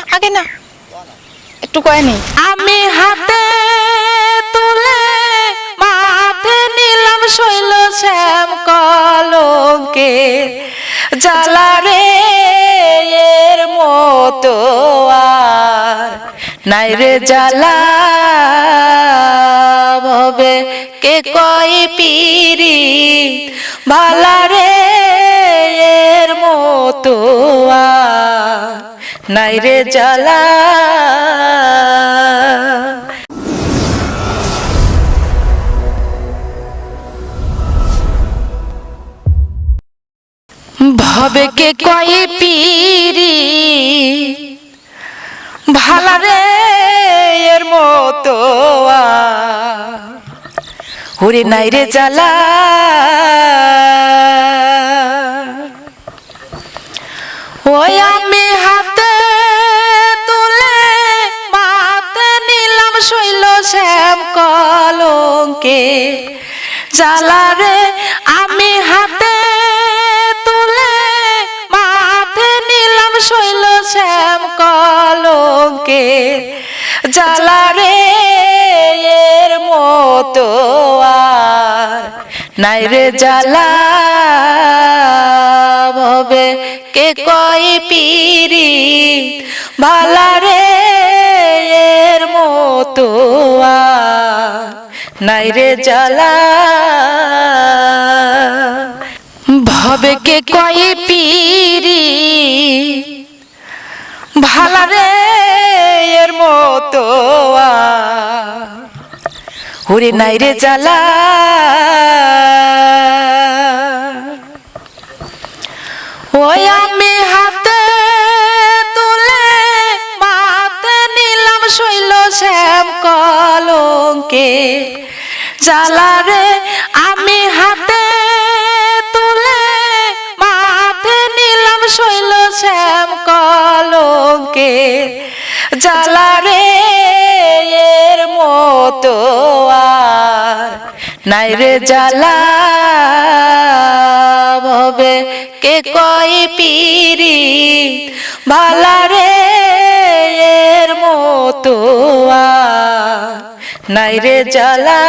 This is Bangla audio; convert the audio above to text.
না, আগে না। একটু কয়ে আমি হাতে তুলে মাথে নিলাম শৈল শ্যাম কলঙ্কে। জ্বালারে এর মতো আর নাই রে জ্বালা। ভবে কে কই পিরি ভালা রে এর মতো আর নাই রে জ্বালা। ভবে কে কই পিরি? ভালা রে এর মতো ওরে নাই রে জ্বালা। শ্যাম কলঙ্কে জ্বালা রে, আমি হাতে তুলে মাতে নিলাম শৈল শ্যাম কলঙ্কে। জ্বালা রে, এর মতো আর নাই রে জ্বালা। ভবে কে কই পিরি নাই রে জ্বালা। ভবে কে কই পিরি? ভালা রে এর মতো ওরে নাই রে জ্বালা। ওই আমি হাতে তুলে মাতে নিলাম, শৈল শ্যাম কলঙ্কে। জ্বালা রে, আমি হাতে তুলে মাতে নিলাম শৈল শ্যাম কলকে জ্বালা রে, এর মতো আর নাই রে জ্বালা। ভবে কে কই পিরি ভালা রে, এর মতো আর নাইরে জ্বালা